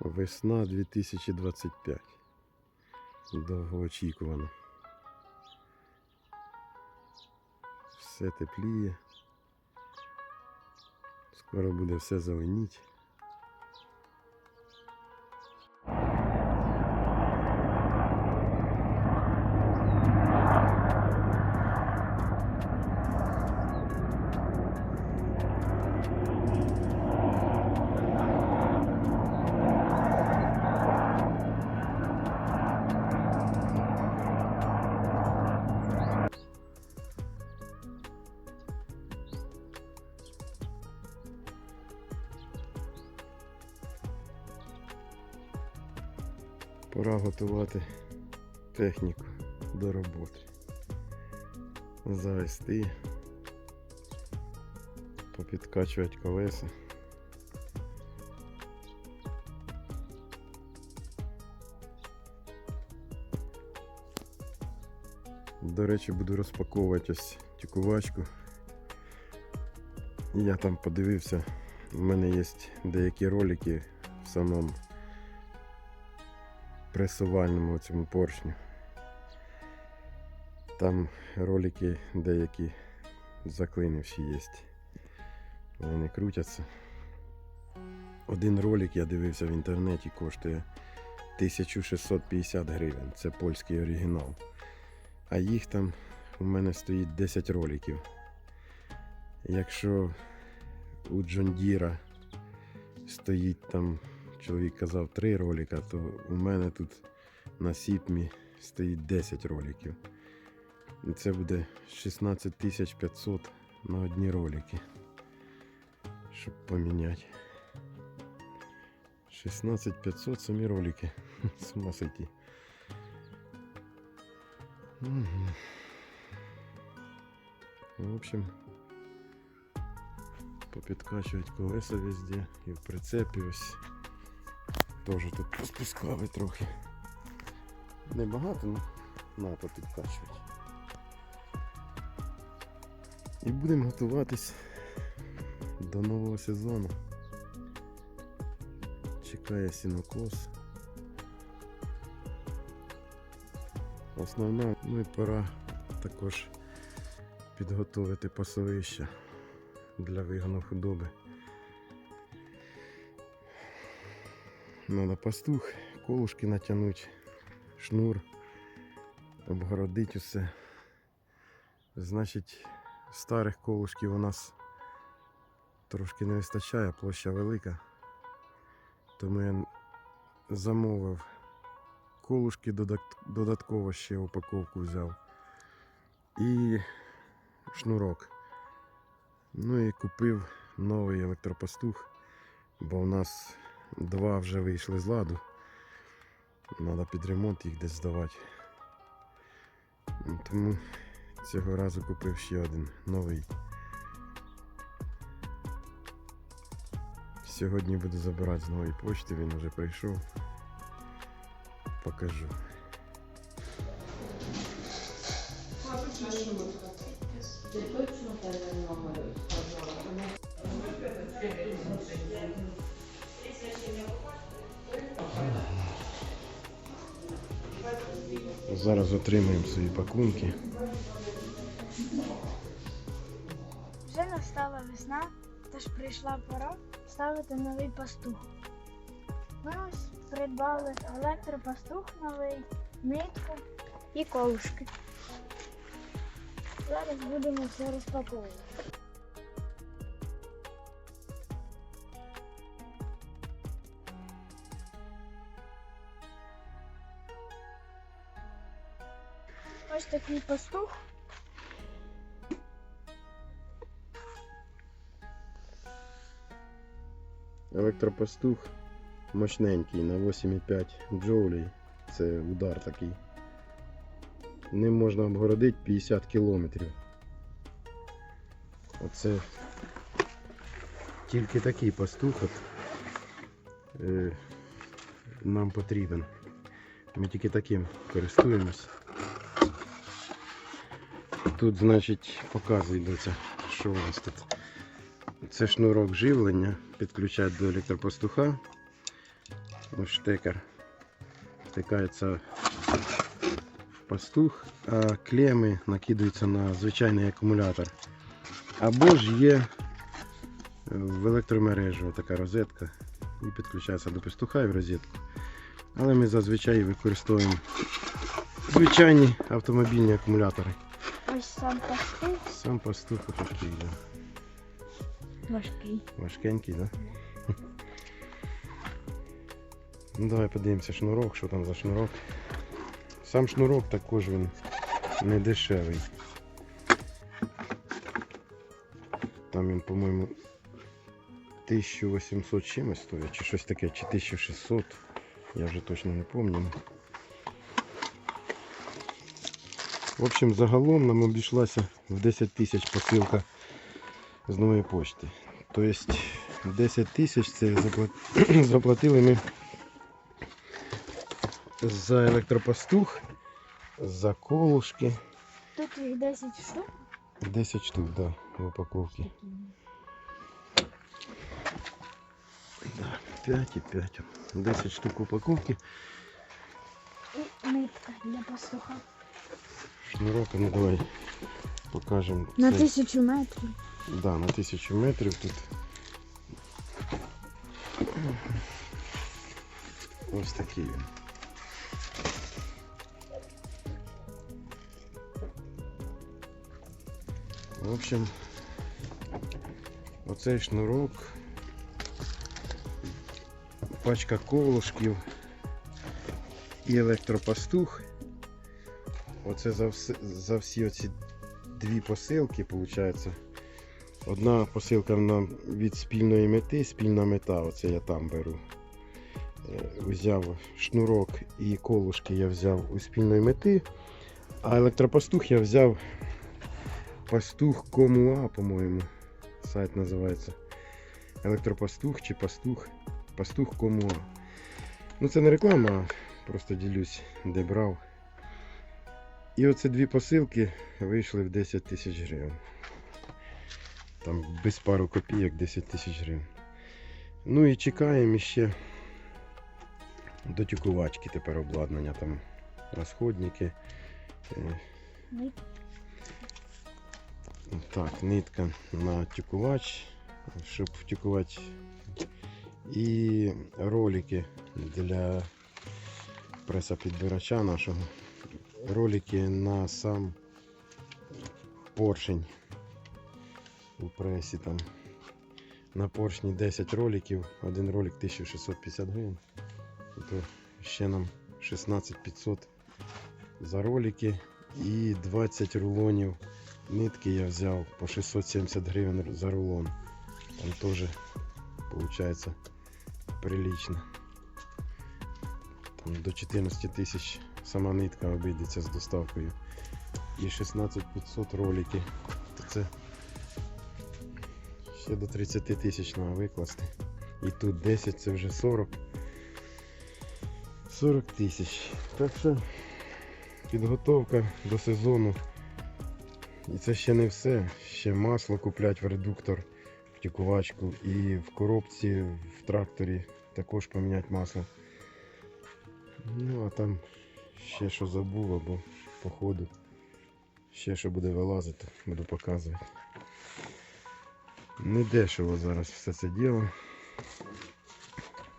Весна 2025. Довгоочікувано. Все тепліє. Скоро буде все зеленіть. Пора готувати техніку до роботи. Завести, попідкачувати колеса. До речі, буду розпаковувати ось тюкувачку. Я там подивився, в мене є деякі ролики в самому пресувальному цьому поршню. Там ролики деякі заклинивші є. Вони крутяться. Один ролик я дивився в інтернеті, коштує 1650 гривень. Це польський оригінал. А їх там у мене стоїть 10 роликів. Якщо у Джон Діра стоїть там, чоловік казав 3 ролика, то у мене тут на Сіпмі стоїть 10 роликів. І це буде 16 500 на одні ролики. Щоб поміняти. 16 500 самі ролики. Сойти. Мгм. В общем, попідкачувати колеса везде і в прицепі ось. Теж тут поспускали трохи. Небагато, але на попідкачувати. І будемо готуватись до нового сезону. Чекає сінокос. Основна, ну і пора також підготовити пасовище для вигону худоби. Надо пастух, колушки натягнути, шнур, обгородити усе. Значить, старих колушків у нас трошки не вистачає, площа велика. Тому я замовив колушки, додатково ще упаковку взяв. І шнурок. Ну і купив новий електропастух, бо в нас два вже вийшли з ладу. Треба під ремонт їх десь здавати. Тому цього разу купив ще один новий. Сьогодні буду забирати з нової почти, він вже прийшов. Покажу. Ти точно Зараз отримаємо свої пакунки. Вже настала весна, тож прийшла пора ставити новий пастух. Ми ось придбали електропастух новий, нитку і колушки. Зараз будемо все розпаковувати. Ось такий пастух. Електропастух мощненький на 8,5 джоулей. Це удар такий. Ним можна обгородити 50 кілометрів. Оце тільки такий пастух е, нам потрібен. Ми тільки таким користуємось. Тут, значить, показується, що у нас тут. Це шнурок живлення, підключати до електропастуха. ось штекер. Втикається в пастух, а клеми накидаються на звичайний акумулятор. Або ж є в електромережу така розетка і підключається до пастуха і в розетку. Але ми зазвичай використовуємо звичайні автомобільні акумулятори. Ось сам пастух Сам пастух отакий, да. важкий. важкенький, да? Ну давай подивимося шнурок, що там за шнурок. Сам шнурок також він не дешевий. Там він, по-моєму, 1800 чимось стоїть, чи щось таке, чи 1600. Я вже точно не пам'ятаю. В общем, загалом нам обійшлася в 10 тисяч посилка з нової почти. Тобто 10 тисяч це заплатили ми за електропастух, за колушки. Тут їх 10 штук. 10 штук, да, в упаковці. Да, 5 і 5. 10 штук упаковки. І нитка для пастуха. Шнурок, ну давай покажемо. На цей. тисячу метрів. Да, на тисячу метрів тут. Ось такий він. В общем, оцей шнурок, пачка колушків і електропастух. Оце за, все, за всі оці дві посилки, виходить. Одна посилка нам від спільної мети, спільна мета, оце я там беру. Е, Взяв шнурок і колушки я взяв у спільної мети, а електропастух я взяв пастух Комуа, по-моєму. Сайт називається. Електропастух чи пастух. Пастух Комуа. Ну це не реклама, просто ділюсь, де брав. І оце дві посилки вийшли в 10 тисяч гривень. Там без пару копійок 10 тисяч гривень. Ну і чекаємо ще до тюкувачки тепер обладнання, там розходники. Так, нитка на тюкувач, щоб втюкувати. І ролики для пресопідбирача нашого. Ролики на сам поршень у пресі там. На поршні 10 роликів, один ролик 1650 гривень. То ще нам 16500 за ролики і 20 рулонів нитки я взяв по 670 гривень за рулон. Там теж виходить прилично. Там до 14 тисяч сама нитка обійдеться з доставкою. І 16500 ролики. То це ще до 30 тисяч треба викласти. І тут 10 це вже 40. 40 тисяч. Так що підготовка до сезону. І це ще не все. Ще масло куплять в редуктор, в тюкувачку і в коробці в тракторі також поміняти масло. Ну а там ще що забув або по ходу. Ще що буде вилазити, буду показувати. Не дешево зараз все це діло.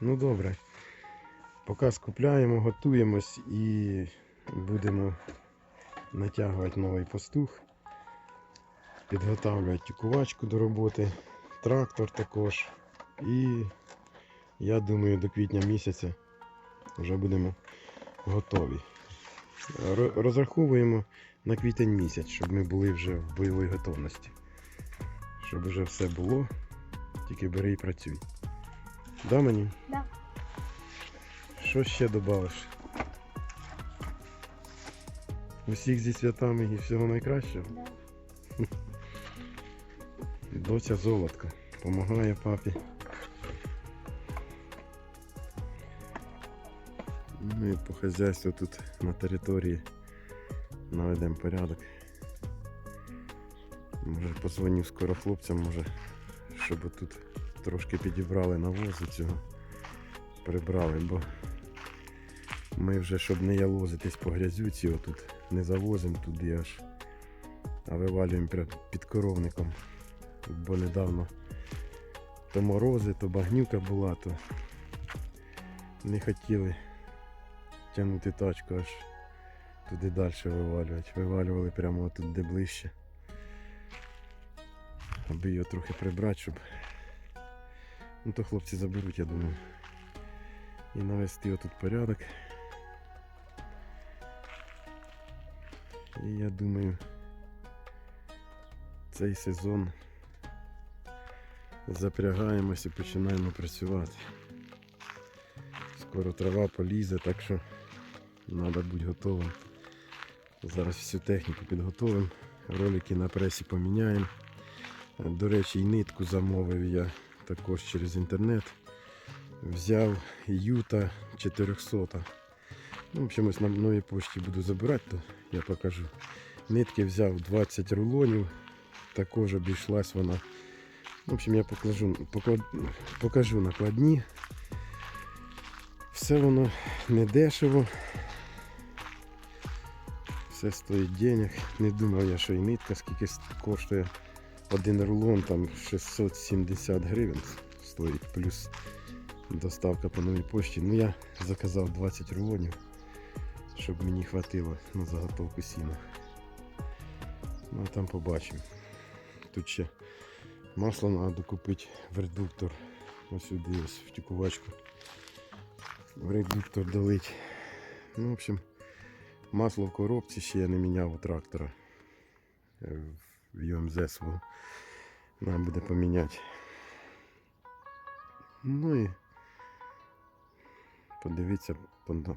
Ну добре. Поки скупляємо, готуємось і будемо натягувати новий пастух. Підготавлювати тюкувачку до роботи, трактор також. І я думаю, до квітня місяця вже будемо готові. Розраховуємо на квітень місяць, щоб ми були вже в бойовій готовності. Щоб вже все було, тільки бери і працюй. Да, мені? Да. Що ще додавиш? Усіх зі святами і всього найкращого. Да. Доця золотка. Помагає папі. Ну і по хазяйству тут на території наведемо порядок. Може позвоню скоро хлопцям, може, щоб тут трошки підібрали навозу цього. прибрали, бо ми вже, щоб не ялозитись по грязюці, отут не завозимо туди аж, а вивалюємо прямо під коровником. Бо недавно то морози, то багнюка була, то не хотіли тягнути тачку аж туди далі вивалювати. Вивалювали прямо тут де ближче. Аби його трохи прибрати, щоб. Ну то хлопці заберуть, я думаю. І навести отут порядок. І я думаю, цей сезон запрягаємося і починаємо працювати. Скоро трава полізе, так що треба бути готовим. Зараз всю техніку підготовимо, ролики на пресі поміняємо. До речі, і нитку замовив я також через інтернет. Взяв Юта 400. Ну, в ось на новій пошті буду забирати, то я покажу. Нитки взяв 20 рулонів, також обійшлась вона. В общем, я покажу, покажу накладні. Все воно не дешево. Все стоїть денег. Не думав я, що і нитка скільки коштує. Один рулон там 670 гривень стоїть, плюс доставка по новій пошті. Ну я заказав 20 рулонів, щоб мені хватило на заготовку сіна. Ну а там побачимо. Тут ще масло треба докупити в редуктор. Ось сюди ось в тюкувачку. В редуктор долить. Ну, в общем, масло в коробці ще я не міняв у трактора. Е, В ЮМЗ свого. Нам буде поміняти. Ну і подивіться,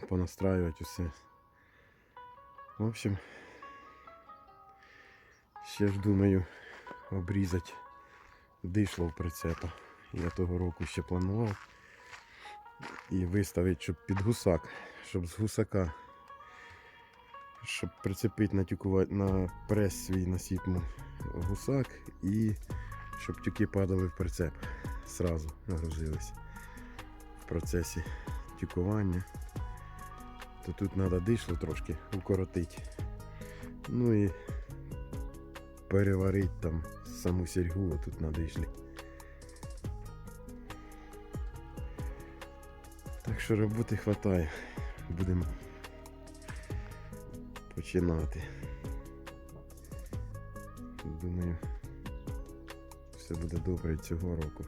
понастраювати усе. В общем, ще ж думаю обрізати дишло в прицепа. Я того року ще планував. І виставити, щоб під гусак, щоб з гусака, щоб прицепити на, тюкува... на прес свій насіпну гусак і щоб тюки падали в прицеп. Сразу нагрузились в процесі тюкування. То тут треба дишло трошки укоротити. Ну і переварити там саму сільгу тут на дишлі. Так що роботи хватає. Будемо починати. Думаю, все буде добре цього року.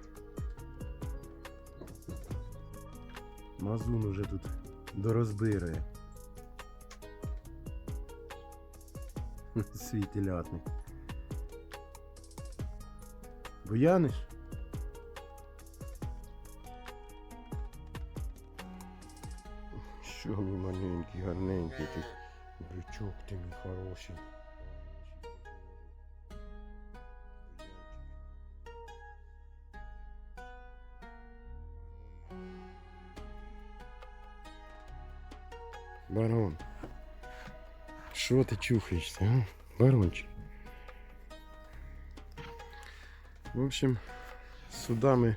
Мазун уже тут дорозбирає. Свій телятник. Буяниш? Що ви маленький, гарненький ти. Брючок ти мій хороший. Барон. Що ти чухаєшся, а? Барончик. В общем, сюди ми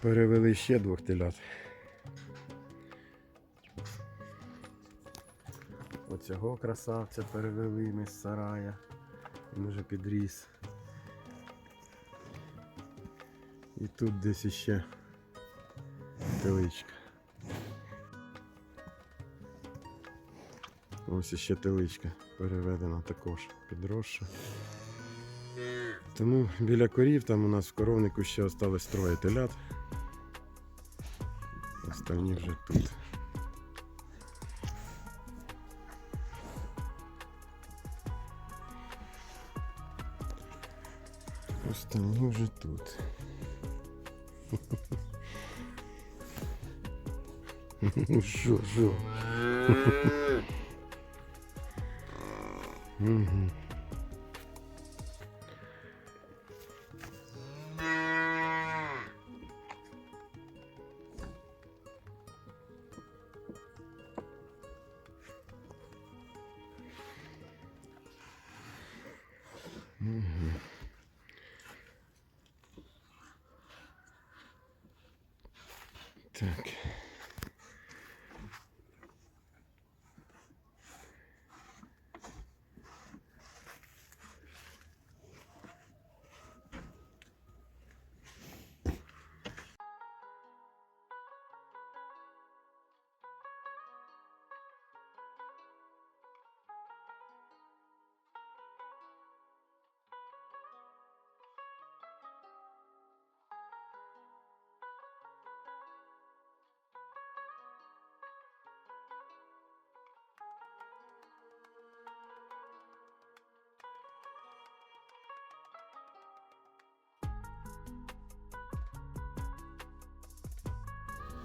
перевели ще двох телят. Оцього красавця перевели ми з сарая. Він вже підріс. І тут десь іще теличка. Ось іще теличка переведена також підросша. Тому біля корів там у нас в коровнику ще осталось троє телят. Останні вже тут. Останні вже тут. Ну що, що? Мгм. Так.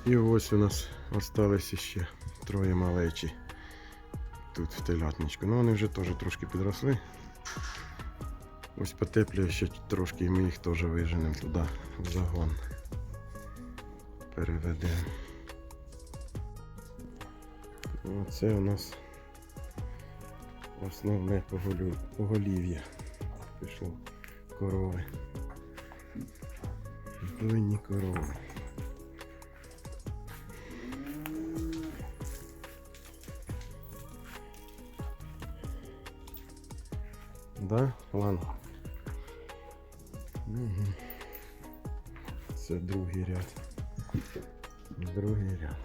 І ось у нас осталися ще троє малечі тут в телятничку. Ну вони вже теж трошки підросли. Ось потеплює ще трошки і ми їх теж виженемо туди в загон. Переведемо. Оце у нас основне поголів'я. Пішло корови. Двойні корови. Да, ладно. Угу. Це другий ряд. Другий ряд.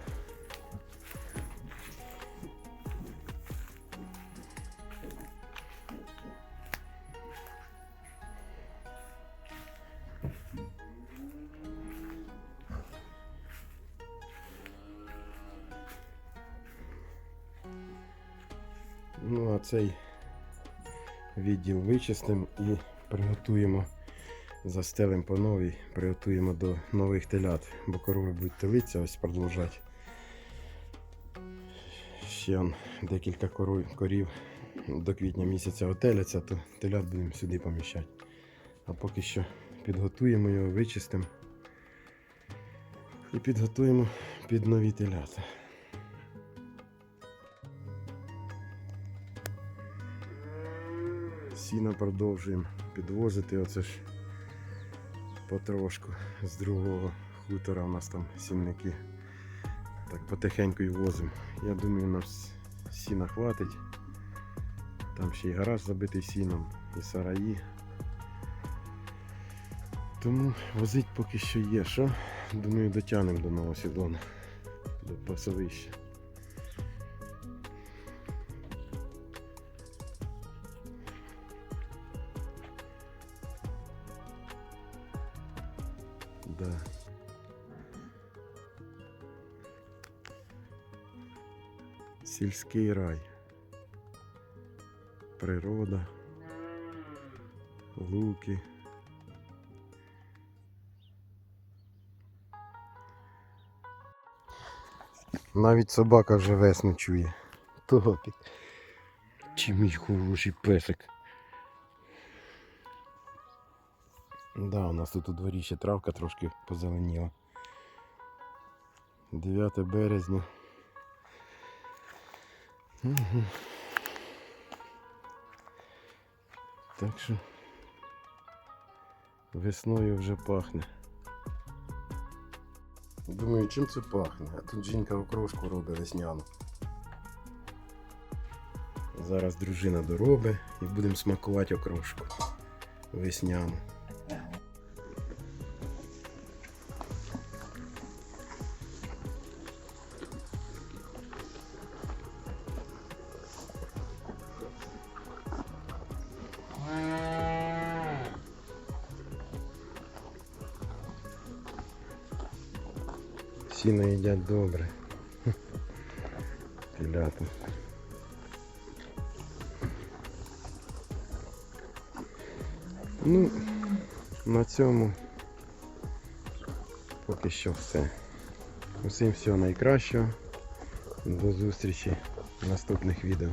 Ну, а цей відділ вичистимо і приготуємо, застелимо по новій, приготуємо до нових телят, бо корови будуть телитися, ось продовжати. Ще он декілька кору- корів до квітня місяця отеляться, то телят будемо сюди поміщати. А поки що підготуємо його, вичистимо і підготуємо під нові телята. Сіна продовжуємо підвозити. Оце ж потрошку з другого хутора у нас там сінники. Так потихеньку й возимо. Я думаю, у нас сіна хватить. Там ще й гараж забитий сіном, і сараї. Тому возить поки що є. Що? Думаю, дотягнемо до нового сезону, до пасовища. Да. Сільський рай. Природа. Луки. Навіть собака вже весну чує. Топік. Чи мій хороший песик. Да, у нас тут у дворі ще травка трошки позеленіла. 9 березня. Угу. Так що весною вже пахне. Думаю, чим це пахне? А тут жінка окрошку робить весняну. Зараз дружина доробить і будемо смакувати окрошку весняну. Сіно їдять добре. Телята. Ну, на цьому поки що все. Усім всього найкращого. До зустрічі в наступних відео.